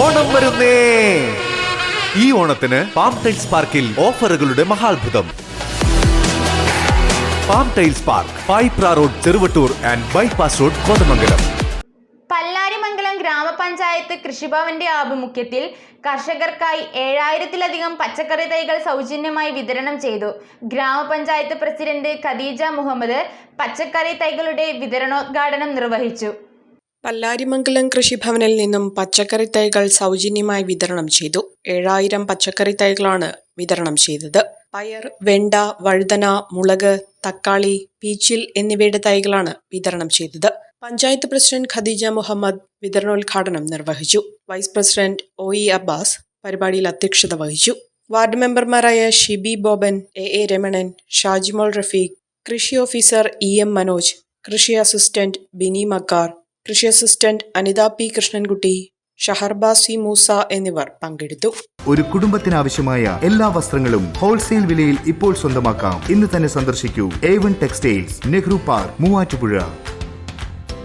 ഓണം വരുന്നേ. ഈ ഓണത്തിന് പാം ടൈൽസ് പാർക്കിൽ ഓഫറുകളുടെ മഹാത്ഭുതം. Palm tiles park Payipra road Cheruvattoor and bypass road Kothamangalam. Pallarimangalam ഗ്രാമപഞ്ചായത്ത് കൃഷിഭവന്റെ ആഭിമുഖ്യത്തിൽ കർഷകർക്കായി ഏഴായിരത്തിലധികം പച്ചക്കറി തൈകൾ സൗജന്യമായി വിതരണം ചെയ്തു. ഗ്രാമപഞ്ചായത്ത് പ്രസിഡന്റ് ഖദീജ മുഹമ്മദ് പച്ചക്കറി തൈകളുടെ വിതരണോദ്ഘാടനം നിർവഹിച്ചു. പല്ലാരിമംഗലം കൃഷിഭവനിൽ നിന്നും പച്ചക്കറി തൈകൾ സൗജന്യമായി വിതരണം ചെയ്തു. ഏഴായിരം പച്ചക്കറി തൈകളാണ് വിതരണം ചെയ്തത്. പയർ വെണ്ട വഴുതന മുളക് തക്കാളി പീച്ചിൽ എന്നിവയുടെ തൈകളാണ് വിതരണം ചെയ്തത്. പഞ്ചായത്ത് പ്രസിഡന്റ് ഖദീജ മുഹമ്മദ് വിതരണോദ്ഘാടനം നിർവഹിച്ചു. Vice president O E Abbas പരിപാടിയിൽ അധ്യക്ഷത വഹിച്ചു. വാർഡ് മെമ്പർമാരായ ഷിബി ബോബൻ എ എ രമണൻ ഷാജിമോൾ റഫീഖ് കൃഷി ഓഫീസർ ഇ എം മനോജ് കൃഷി അസിസ്റ്റന്റ് ബിനി മക്കാർ കൃഷി assistant Anitha P. Krishnankutty Shaharbas C Moosa എന്നിവർ പങ്കെടുത്തു. ഒരു കുടുംബത്തിനാവശ്യമായ എല്ലാ വസ്ത്രങ്ങളും ഹോൾസെയിൽ വിലയിൽ ഇപ്പോൾ സ്വന്തമാക്കാം. ഇന്ന് തന്നെ സന്ദർശിക്കൂ. A one textiles Nehru park Muvattupuzha.